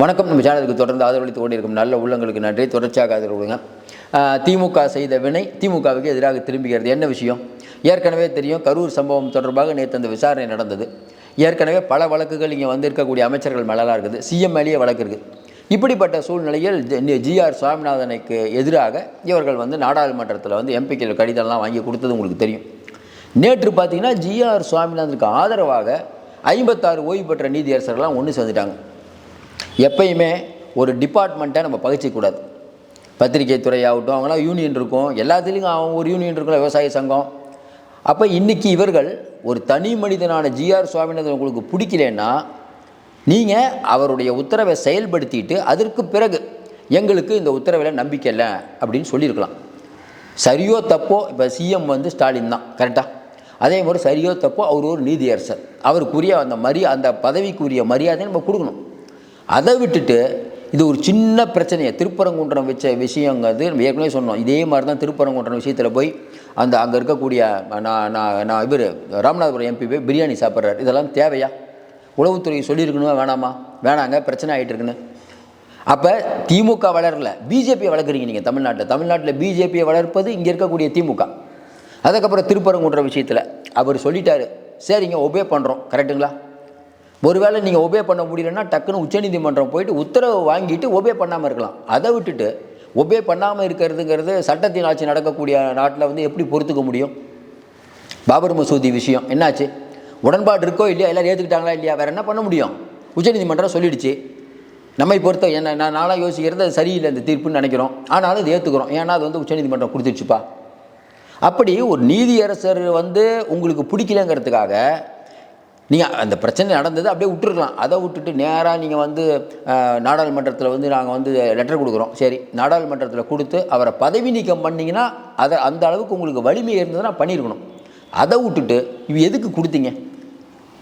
வணக்கம். நம்ம சேனலுக்கு தொடர்ந்து ஆதரவளித்து கொண்டிருக்கும் நல்ல உள்ளங்களுக்கு நன்றி. தொடர்ச்சியாக ஆதரவு கொடுங்க. திமுக செய்த வினை திமுகவுக்கு எதிராக திரும்புகிறது. என்ன விஷயம்? ஏற்கனவே தெரியும் கரூர் சம்பவம் தொடர்பாக நேற்று அந்த விசாரணை நடந்தது. ஏற்கனவே பல வழக்குகள் இங்கே வந்திருக்கக்கூடிய அமைச்சர்கள் மேலாம் இருக்குது. சிஎம் மேலேயே வழக்கு இருக்குது. இப்படிப்பட்ட சூழ்நிலையில் ஜிஆர் சுவாமிநாதனுக்கு எதிராக இவர்கள் வந்து நாடாளுமன்றத்தில் வந்து எம்பிக்கள் கடிதம்லாம் வாங்கி கொடுத்தது உங்களுக்கு தெரியும். நேற்று பார்த்தீங்கன்னா ஜிஆர் சுவாமிநாதனுக்கு ஆதரவாக ஐம்பத்தாறு ஓய்வு பெற்ற நீதியரசர்கள்லாம் ஒன்று சேர்ந்துட்டாங்க. எப்பயுமே ஒரு டிபார்ட்மெண்ட்டை நம்ம பகிச்சிக்கூடாது பத்திரிகை துறையாகட்டும் அவங்களாம் யூனியன் இருக்கும். எல்லாத்துலேயும் அவன் ஒரு யூனியன் இருக்கும் விவசாய சங்கம். அப்போ இன்றைக்கி இவர்கள் ஒரு தனி மனிதனான ஜிஆர் சுவாமிநாதன் உங்களுக்கு பிடிக்கலன்னா நீங்கள் அவருடைய உத்தரவை செயல்படுத்திட்டு அதற்கு பிறகு எங்களுக்கு இந்த உத்தரவில் நம்பிக்கை இல்லை அப்படின்னு சொல்லியிருக்கலாம். சரியோ தப்போ இப்போ சிஎம் வந்து ஸ்டாலின் தான் கரெக்டாக அதே மாதிரி சரியோ தப்போ அவர் ஒரு நீதியரசர். அவருக்குரிய அந்த மரியா அந்த பதவிக்குரிய மரியாதையை நம்ம கொடுக்கணும். அதை விட்டுட்டு இது ஒரு சின்ன பிரச்சனையை திருப்பரங்குன்றம் வச்ச விஷயங்கிறது நம்ம ஏற்கனவே சொன்னோம். இதே மாதிரி தான் திருப்பரங்குன்றம் விஷயத்தில் போய் அந்த அங்கே இருக்கக்கூடிய நான் நான் நான் இவர் ராமநாதபுரம் எம்பி போய் பிரியாணி சாப்பிட்றாரு. இதெல்லாம் தேவையா? உளவுத்துறை சொல்லியிருக்கணுமா? வேணாமா? வேணாங்க பிரச்சனை ஆகிட்டு இருக்குன்னு அப்போ திமுக வளரல. பிஜேபியை வளர்க்குறீங்க நீங்கள் தமிழ்நாட்டில். தமிழ்நாட்டில் பிஜேபியை வளர்ப்பது இங்கே இருக்கக்கூடிய திமுக. அதுக்கப்புறம் திருப்பரங்குன்ற விஷயத்தில் அவர் சொல்லிட்டாரு. சரிங்க ஒபே பண்ணுறோம் கரெக்டுங்களா ஒருவேளை நீங்கள் ஒபே பண்ண முடியலன்னா டக்குன்னு உச்சநீதிமன்றம் போயிட்டு உத்தரவு வாங்கிட்டு ஒபே பண்ணாமல் இருக்கலாம். அதை விட்டுட்டு ஒபே பண்ணாமல் இருக்கிறதுங்கிறது சட்டத்தின் ஆட்சி நடக்கக்கூடிய நாட்டில் வந்து எப்படி பொறுத்துக்க முடியும்? பாபர் மசூதி விஷயம். என்னாச்சு? உடன்பாடு இருக்கோ இல்லையா? எல்லாரும் ஏற்றுக்கிட்டாங்களா இல்லையா? வேறு என்ன பண்ண முடியும்? உச்சநீதிமன்றம் சொல்லிடுச்சு. நம்மை பொறுத்த என்ன நான் நாளாக யோசிக்கிறது அது சரியில்லை இந்த தீர்ப்புன்னு நினைக்கிறோம். ஆனாலும் அது ஏற்றுக்கிறோம் ஏன்னா அது வந்து உச்சநீதிமன்றம் கொடுத்துருச்சுப்பா. அப்படி ஒரு நீதியரசர் வந்து உங்களுக்கு பிடிக்கலங்கிறதுக்காக நீங்கள் அந்த பிரச்சனை நடந்தது அப்படியே விட்டுருக்கலாம். அதை விட்டுட்டு நேராக நீங்கள் வந்து நாடாளுமன்றத்தில் வந்து நாங்கள் வந்து லெட்டர் கொடுக்குறோம். சரி நாடாளுமன்றத்தில் கொடுத்து அவரை பதவி நீக்கம் பண்ணிங்கன்னா அதை அந்த அளவுக்கு உங்களுக்கு வலிமை இருந்ததுன்னா பண்ணியிருக்கணும் அதை விட்டுட்டு இவ எதுக்கு கொடுத்தீங்க?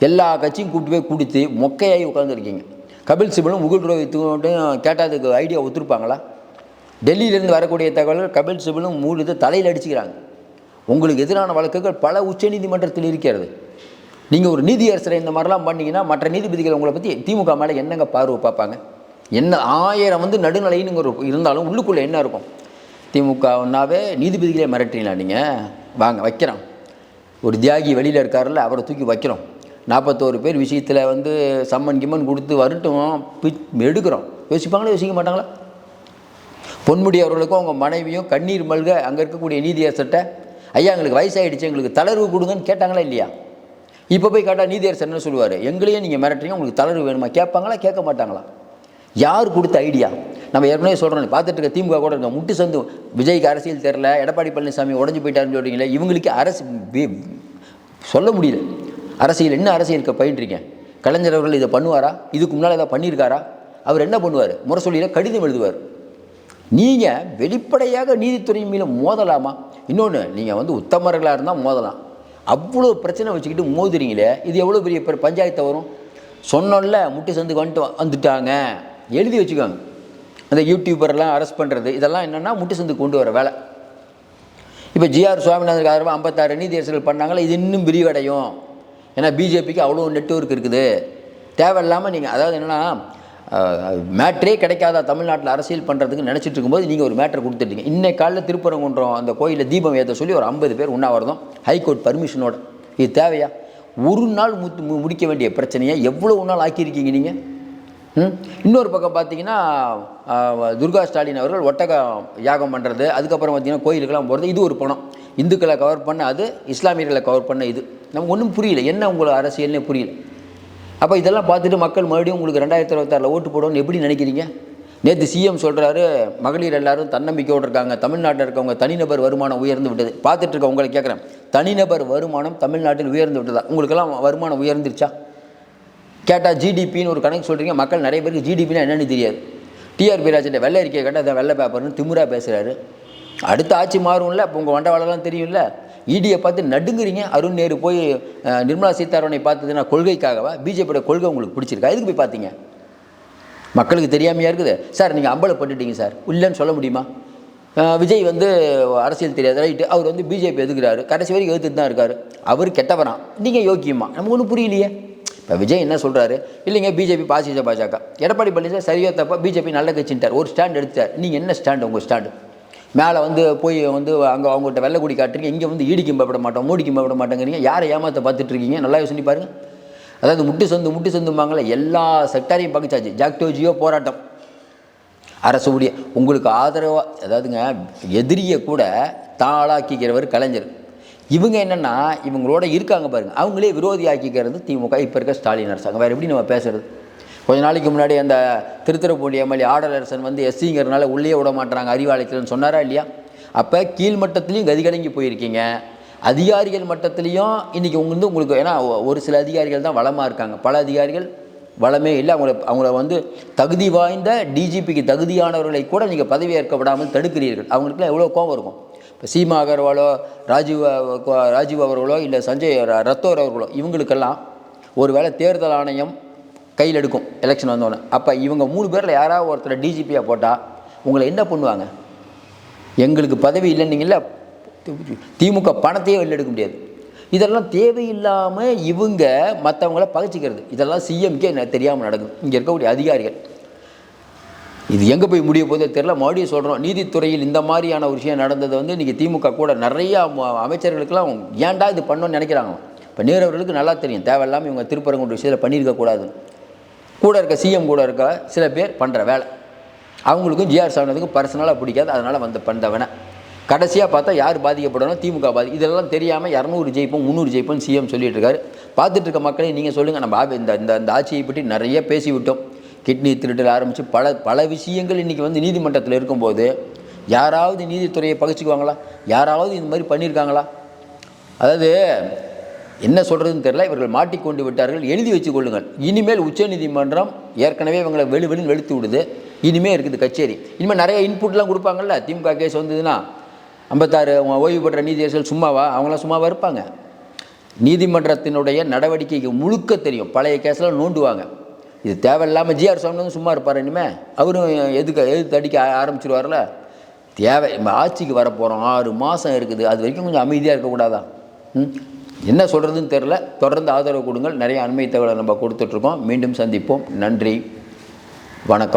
எல்லா கட்சியும் கூப்பிட்டு போய் கொடுத்து மொக்கையாகி உட்காந்துருக்கீங்க கபில் சிபலும் முகுல் ரோஹித்துக்கும் கேட்டால் அதுக்கு ஐடியா ஒத்துருப்பாங்களா? டெல்லியிலேருந்து வரக்கூடிய தகவல்கள் கபில் சிபலும் மூணு இது தலையில் அடிச்சுக்கிறாங்க. உங்களுக்கு எதிரான வழக்குகள் பல உச்சநீதிமன்றத்தில் இருக்கிறது. நீங்கள் ஒரு நீதியரசரை இந்த மாதிரிலாம் பண்ணீங்கன்னா மற்ற நீதிபதிகள் உங்களை பற்றி திமுக மேலே என்னங்க பார்வை பார்ப்பாங்க? என்ன ஆயிரம் வந்து நடுநிலைன்னு ஒரு இருந்தாலும் உள்ளுக்குள்ளே என்ன இருக்கும்? திமுகனாவே நீதிபதிகளே மிரட்டினா நீங்கள் வாங்க வைக்கிறோம். ஒரு தியாகி வெளியில் இருக்காருல்ல அவரை தூக்கி வைக்கிறோம். நாற்பத்தோரு பேர் விஷயத்தில் வந்து சம்மன் கிம்மன் கொடுத்து வரட்டும் பி- எடுக்கிறோம். யோசிப்பாங்களா யோசிக்க மாட்டாங்களா? பொன்முடி அவர்களுக்கும் அவங்க மனைவியும் கண்ணீர் மல்க அங்கே இருக்கக்கூடிய நீதியரசர்கிட்ட ஐயா எங்களுக்கு வயசாகிடுச்சு எங்களுக்கு தளர்வு கொடுங்கன்னு கேட்டாங்களா இல்லையா? இப்போ போய் கேட்டால் நீதியரசர் என்ன சொல்லுவார்? எங்களையே நீங்கள் மிரட்டுறீங்க உங்களுக்கு தளர்வு வேணுமா? கேட்பாங்களா கேட்க மாட்டாங்களா? யார் கொடுத்த ஐடியா நம்ம ஏற்கனவே சொல்கிறோம் பார்த்துட்டு இருக்க திமுக கூட இருக்க முட்டு சந்து விஜய்க்கு அரசியல் தெரில எடப்பாடி பழனிசாமி உடஞ்சி போயிட்டாருன்னு சொல்கிறீங்களே இவங்களுக்கு அரசு சொல்ல முடியல. அரசியல் என்ன அரசியலுக்கு பயின்றீங்க? கலைஞர் அவர்கள் இதை பண்ணுவாரா? இதுக்கு முன்னால் இதை பண்ணியிருக்காரா? அவர் என்ன பண்ணுவார்? முரசொலியில் கடிதம் எழுதுவார். நீங்கள் வெளிப்படையாக நீதித்துறை மீது மோதலாமா? இன்னொன்று நீங்கள் வந்து உத்தமர்களாக இருந்தால் மோதலாம். அவ்வளோ பிரச்சனை வச்சுக்கிட்டு மோதுறீங்களே இது எவ்வளோ பெரிய பெரிய பஞ்சாயத்தை வரும்? சொன்னோம்ல முட்டி சந்துக்கு வந்துட்டு வந்துட்டாங்க. எழுதி வச்சுக்கோங்க. அந்த யூடியூபர்லாம் அரெஸ்ட் பண்ணுறது இதெல்லாம் என்னென்னா முட்டி சந்துக்கு கொண்டு வர வேலை. இப்போ ஜிஆர் சுவாமிநாதனுக்கு ஆதரவாக ஐம்பத்தாறு நீதியரசர்கள் பண்ணாங்களே இது இன்னும் விரிவடையும். ஏன்னா பிஜேபிக்கு அவ்வளோ நெட்ஒர்க் இருக்குது. தேவையில்லாமல் நீங்கள் அதாவது என்னென்னா மேட்ரே கிடைக்காத தமிழ்நாட்டில் அரசியல் பண்ணுறதுக்கு நினச்சிட்டு இருக்கும்போது நீங்கள் ஒரு மேட்ரு கொடுத்துட்டீங்க. இன்னைக்கு காலையில் திருப்பரங்குன்றம் அந்த கோயிலில் தீபம் ஏற்ற சொல்லி ஒரு ஐம்பது பேர் உண்ணாவிரதம் ஹைகோர்ட் பர்மிஷனோட இது தேவையா? ஒரு நாள் முத்து மு- முடிக்க வேண்டிய பிரச்சனையை? எவ்வளோ நாள் ஆக்கியிருக்கீங்க நீங்கள் இன்னொரு பக்கம் பார்த்தீங்கன்னா துர்கா ஸ்டாலின் அவர்கள் ஒட்டக யாகம் பண்ணுறது அதுக்கப்புறம் பார்த்தீங்கன்னா கோயிலுக்கெல்லாம் போகிறது இது ஒரு பணம். இந்துக்களை கவர் பண்ண அது இஸ்லாமியர்களை கவர் பண்ண இது. நமக்கு ஒன்றும் புரியல. என்ன உங்களை அரசியல்னே புரியல. அப்போ இதெல்லாம் பார்த்துட்டு மக்கள் மறுபடியும் உங்களுக்கு ரெண்டாயிரத்தி இருபத்தாறில் ஓட்டு போடணும்னு எப்படி நினைக்கிறீங்க? நேற்று சிஎம் சொல்கிறாரு மகளிர் எல்லாரும் தன்னம்பிக்கையோடு இருக்காங்க. தமிழ்நாட்டில் இருக்கவங்க தனிநபர் வருமானம் உயர்ந்து விட்டது. பார்த்துட்டு இருக்க உங்களை கேட்குறேன் தனிநபர் வருமானம் தமிழ்நாட்டில் உயர்ந்து விட்டதா? உங்களுக்கெல்லாம் வருமானம் உயர்ந்துருச்சா? கேட்டால் ஜிடிபின்னு ஒரு கணக்கு சொல்கிறீங்க மக்கள் நிறைய பேருக்கு ஜிடிபினா என்னென்னு தெரியாது. டிஆர்பி ராஜன் வெள்ளை அறிக்கையை கேட்டால் அதை வெள்ளை பேப்பர்னு திமுறா பேசுகிறாரு அடுத்த ஆட்சி மாறும்ல இப்போ உங்கள் வண்டவாளெல்லாம் தெரியும்ல. இடியை பார்த்து நடுங்குறீங்க. அருண் நேரு போய் நிர்மலா சீதாராமனை பார்த்ததுன்னா கொள்கைக்காகவா? பிஜேபியோட கொள்கை உங்களுக்கு பிடிச்சிருக்கா? எதுக்கு போய் பார்த்தீங்க? மக்களுக்கு தெரியாமையாக இருக்குது? சார் நீங்கள் அம்பலப்பட்டுட்டீங்க சார். இல்லைன்னு சொல்ல முடியுமா? விஜய் வந்து அரசியல் தெரியாது. ரைட்டு. அவர் வந்து பிஜேபி எதுக்குறாரு? கடைசி வரைக்கும் எதிர்த்துட்டு தான் இருக்கார். அவர் கெட்டவரா? நீங்கள் யோக்கியமா? நமக்கு ஒன்றும் புரியலையே. இப்போ விஜய் என்ன சொல்கிறாரு இல்லைங்க பிஜேபி பாசிச பாஜக. எடப்பாடி பழனிசாமி சரியா தப்பா பிஜேபி நல்ல கட்சின்ட்டார். ஒரு ஸ்டாண்ட் எடுத்தார் நீங்கள் என்ன ஸ்டாண்டு? உங்கள் ஸ்டாண்டு. மேலே வந்து போய் வந்து அங்கே அவங்கள்ட்ட வெள்ளை குடி காட்டுறீங்க இங்கே வந்து ஈடிக்கும் பயப்பட மாட்டோம் மூடிக்கும் பயப்பட மாட்டேங்கிறீங்க. யாரை ஏமாற்ற பார்த்துட்டு இருக்கீங்க நல்லா யோசனை பாருங்க. அதாவது முட்டு சொந்து முட்டு சொந்தும்பாங்களே எல்லா செக்டாரையும் பகிச்சாச்சு ஜாக்டோஜியோ போராட்டம். அரசு ஊழிய உங்களுக்கு ஆதரவாக அதாவதுங்க எதிரியை கூட தாளாக்கிக்கிறவர் கலைஞர். இவங்க என்னென்னா இவங்களோட இருக்காங்க பாருங்கள் அவங்களே விரோதி ஆக்கிக்கிறது திமுக இப்போ இருக்க ஸ்டாலின் அரசாங்கம். வேறு எப்படி நம்ம பேசுறது? கொஞ்ச நாளைக்கு முன்னாடி அந்த திருத்துறைப்பூண்டி எம்எல்ஏ ஆடலரசன் வந்து எஸ்சிங்கிறதுனால உள்ளே விட மாட்டாங்க அறிவாலயத்தில்னு சொன்னாரா இல்லையா? அப்போ கீழ்மட்டத்துலேயும் கதிகலங்கி போயிருக்கீங்க. அதிகாரிகள் மட்டத்துலேயும் இன்றைக்கி உங்க வந்து உங்களுக்கு ஏன்னா ஒரு சில அதிகாரிகள் தான் வளமாக இருக்காங்க. பல அதிகாரிகள் வளமே இல்லை. அவங்கள அவங்கள வந்து தகுதி வாய்ந்த டிஜிபிக்கு தகுதியானவர்களை கூட நீங்கள் பதவி விடாமல் தடுக்கிறீர்கள். அவங்களுக்குலாம் எவ்வளோ கோபம் இருக்கும். இப்போ சீமா அகர்வாலோ ராஜீவ் ராஜீவ் அவர்களோ இல்லை சஞ்சய் ரத்தோர் அவர்களோ இவங்களுக்கெல்லாம் ஒருவேளை தேர்தல் ஆணையம் கையில் எடுக்கும் எலெக்ஷன் வந்தோடனே. அப்போ இவங்க மூணு பேரில் யாராவது ஒருத்தர் டிஜிபியாக போட்டால் உங்களை என்ன பண்ணுவாங்க? எங்களுக்கு பதவி இல்லைன்னீங்கள திமுக பணத்தையே வெளில எடுக்க முடியாது. இதெல்லாம் தேவையில்லாமல் இவங்க மற்றவங்கள பகிச்சிக்கிறது. இதெல்லாம் சிஎம்கே தெரியாமல் நடக்குது. இங்கே இருக்கக்கூடிய அதிகாரிகள். இது எங்கே போய் முடிய போதோ தெரில மறுபடியும் சொல்கிறோம் நீதித்துறையில் இந்த மாதிரியான ஒரு விஷயம் நடந்தது வந்து இன்றைக்கி திமுக கூட நிறையா ம- அமைச்சர்களுக்கெல்லாம் ஏன்டா இது பண்ணோன்னு நினைக்கிறாங்க. இப்போ நேரவர்களுக்கு நல்லா தெரியும். தேவையில்லாமல் இவங்க திருப்பரங்குன்ற விஷயத்தில் பண்ணியிருக்கக்கூடாது கூட இருக்க சிஎம் கூட இருக்க சில பேர் பண்ணுற வேலை. அவங்களுக்கும் ஜிஆர் சாவனதுக்கும் பர்சனலாக பிடிக்காது. அதனால் வந்து பண்ணவன கடைசியாக பார்த்தா யார் பாதிக்கப்படணும் திமுக பாதி. இதெல்லாம் தெரியாமல் இரநூறு ஜெயிப்போம் முந்நூறு ஜெயிப்போம் சிஎம் சொல்லிட்டு இருக்காரு பார்த்துட்டு இருக்க மக்களே நீங்கள் சொல்லுங்கள் நம்ம இந்த இந்த இந்த ஆட்சியை பற்றி நிறைய பேசி விட்டோம் கிட்னி திருட்டில் ஆரம்பித்து பல பல விஷயங்கள் இன்றைக்கி வந்து நீதிமன்றத்தில் இருக்கும்போது யாராவது நீதித்துறையை பகிச்சுக்குவாங்களா? யாராவது இந்த மாதிரி பண்ணியிருக்காங்களா? அதாவது என்ன சொல்கிறதுன்னு தெரியல இவர்கள் மாட்டிக்கொண்டு விட்டார்கள். எழுதி வச்சு கொள்ளுங்கள். இனிமேல் உச்சநீதிமன்றம் ஏற்கனவே இவங்களை வெளி வெளியில் வெளுத்து விடுது. இனிமேல் இருக்குது கச்சேரி. இனிமேல் நிறைய இன்புட்லாம் கொடுப்பாங்கல்ல திமுக கேஸ் வந்ததுன்னா ஐம்பத்தாறு ஓய்வு பெற்ற நீதியரசர்கள் சும்மாவா? அவங்களாம் சும்மாவாக இருப்பாங்க. நீதிமன்றத்தினுடைய நடவடிக்கைக்கு முழுக்க தெரியும். பழைய கேஸ்லாம் நோண்டுவாங்க. இது தேவையில்லாமல் ஜிஆர் சொன்னதும் சும்மா இருப்பார் இனிமேல் அவரும் எதுக்கு எதிர்த்து அடிக்க ஆரம்பிச்சிருவார்ல? தேவை. நம்ம ஆட்சிக்கு வரப்போகிறோம் ஆறு மாதம் இருக்குது. அது வரைக்கும் கொஞ்சம் அமைதியாக இருக்கக்கூடாதா? ம்? என்ன சொல்கிறதுன்னு தெரில தொடர்ந்து ஆதரவு கொடுங்கள். நிறைய அண்மை தகவலை நம்ம கொடுத்துட்ருக்கோம். மீண்டும் சந்திப்போம். நன்றி. வணக்கம்.